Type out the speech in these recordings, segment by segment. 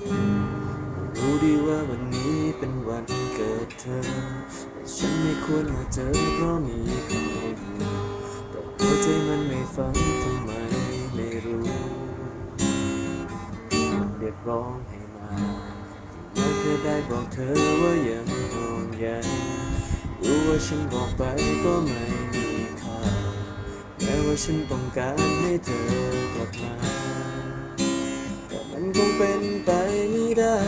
รู้ดีว่าวันนี้เป็นวันเกิดเธอ แต่ฉันไม่ควรมาเจอเพราะมีเขาอยู่แต่หัวใจมันไม่ฟังทำไมไม่รู้มันเรียกร้องให้มาอยากเธอได้บอกเธอว่ายังห่วงใยรู้ว่าฉันบอกไปก็ไม่มีค่าแม้ว่าฉันต้องการให้เธอกลับมาแต่มันคงเป็นไป ได้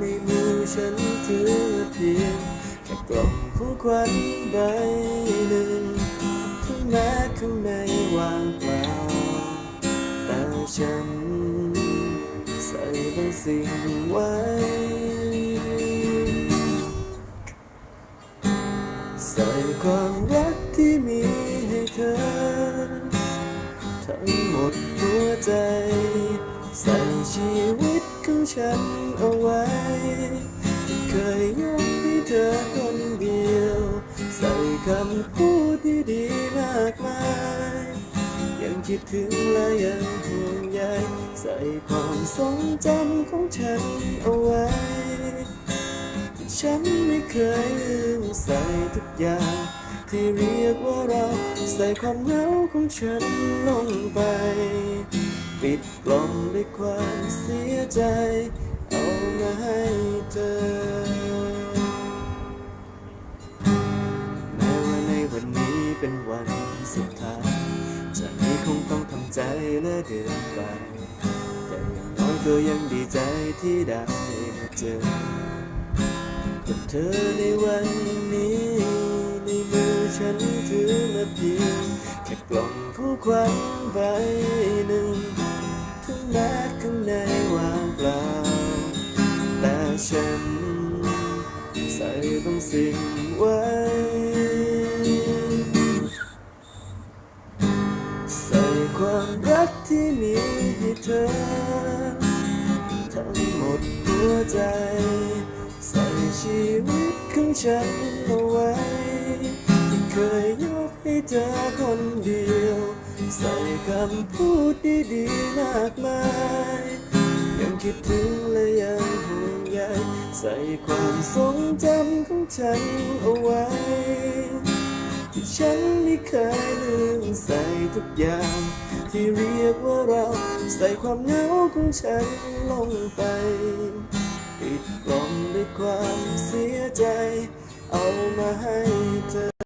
ในมือฉันถือเพียงแค่กล่องของขวัญใบหนึ่งที่แม้ข้างในว่างเปล่าแต่ฉันใส่บางสิ่งไว้ใส่ความรักที่มีให้เธอ ทั้งหมดหัวใจ ใส่ชีวิตของฉันเอาไว้เคยยกให้เธอคนเดียว ใส่คำพูดที่ดีมากมาย ยังคิดถึงและยังห่วงใยใส่ความทรงจำของฉันเอาไว้ที่ฉันไม่เคยลืมใส่ทุกอย่างที่เรียกว่าเราใส่ความเหงาของฉันลงไป ปิดกล่องด้วยความเสียใจ เอามาให้เธอ แม้ว่าในวันนี้เป็นวันสุดท้ายจะนี้คงต้องทำใจและเดินไป แต่อย่างน้อยก็ยังดีใจที่ได้เจอกับเธอในวันนี้ ในมือฉันถือมาเพียงแค่กล่องของขวัญใบหนึ่งถึ สิ่งไว้ ใส่ความรักที่มีให้เธอ ทั้งหมดหัวใจ ใส่ชีวิตของฉันเอาไว้ ที่เคยยกให้เธอคนเดียว ใส่คำพูดดีๆมากมาย ยังคิดถึงแลย ใส่ความทรงจำของฉันเอาไว้ ที่ฉันไม่เคยลืมใส่ทุกอย่าง ที่เรียกว่าเราใส่ความเหงาของฉันลงไปปิดกล่องด้วยความเสียใจ เอามาให้เธอ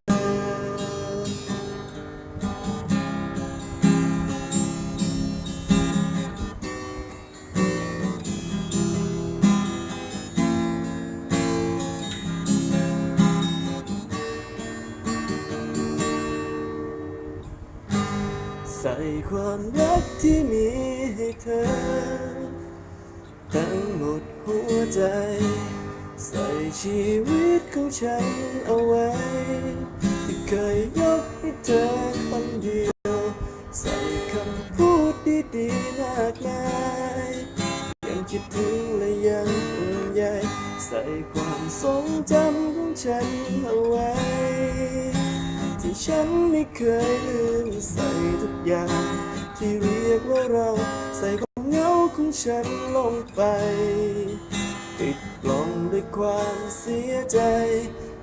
ใส่ความรักที่มีให้เธอ ทั้งหมดหัวใจ ใส่ชีวิตของฉันเอาไว้ ที่เคยยกให้เธอคนเดียว ใส่คำพูดดีๆมากมายยังคิดถึงและยังห่วงใยใส่ความทรงจำของฉันเอาไว้ ที่ฉันไม่เคยลืมใส่ อย่าง ที่เรียกว่าเราใส่ความเหงาของฉันลงไปปิดกล่องด้วยความเสียใจ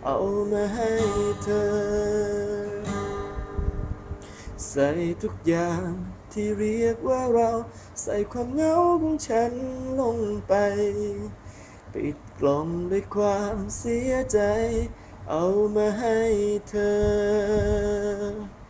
เอามาให้เธอ ใส่ทุกอย่างที่เรียกว่าเราใส่ความเหงาของฉันลงไป ปิดกล่องด้วยความเสียใจ เอามาให้เธอ